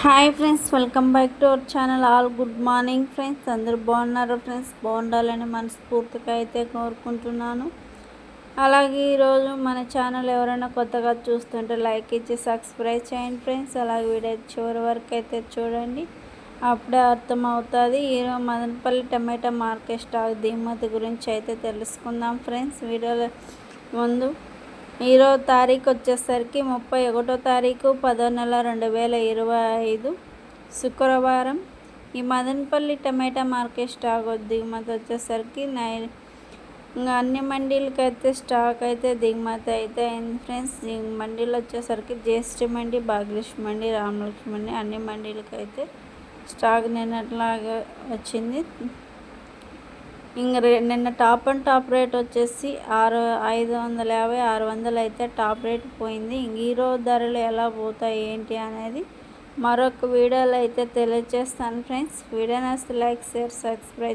Hi friends welcome back to our channel. All good morning friends. అందరూ బాగున్నారు friends? బాగుండాలని మనస్ఫూర్తిగా అయితే కోరుకుంటున్నాను. అలాగే ఈరోజు మన ఛానల్ ఎవరైనా కొత్తగా చూస్తుంటే లైక్ ఇచ్చి సబ్స్క్రైబ్ చేయండి ఫ్రెండ్స్. అలాగే వీడియో చివరి వరకు అయితే చూడండి. అప్పుడే అర్థమవుతుంది. ఈరోజు మదనపల్లి టమాటా మార్కెట్ స్టాక్ దిగుమతి గురించి అయితే తెలుసుకుందాం ఫ్రెండ్స్. వీడియోలో ముందు ఇరవ తారీఖు వచ్చేసరికి ముప్పై ఒకటో తారీఖు పదో నెల రెండు వేల ఇరవై ఐదు శుక్రవారం. ఈ మదనపల్లి టమాటా మార్కెట్ స్టాక్ దిగుమతి వచ్చేసరికి నై ఇంకా అన్ని మండీలకి అయితే స్టాక్ అయితే దిగుమతి అయితే అయింది ఫ్రెండ్స్. మండీలు వచ్చేసరికి జ్యేష్ఠ మండి భాగ్యలక్ష్మి మండి రామలక్ష్మి మండి అన్ని మండీలకి అయితే స్టాక్ నిన్నట్లాగా వచ్చింది. ఇంక నిన్న టాప్ అండ్ టాప్ రేట్ వచ్చేసి ఆరు ఐదు వందల యాభై ఆరు వందలు అయితే టాప్ రేట్ పోయింది. ఇంక ఈరోజు ధరలు ఎలా పోతాయి ఏంటి అనేది మరొక వీడియోలో అయితే తెలియజేస్తాను ఫ్రెండ్స్. వీడియో నచ్చితే లైక్ షేర్ సబ్స్క్రైబ్.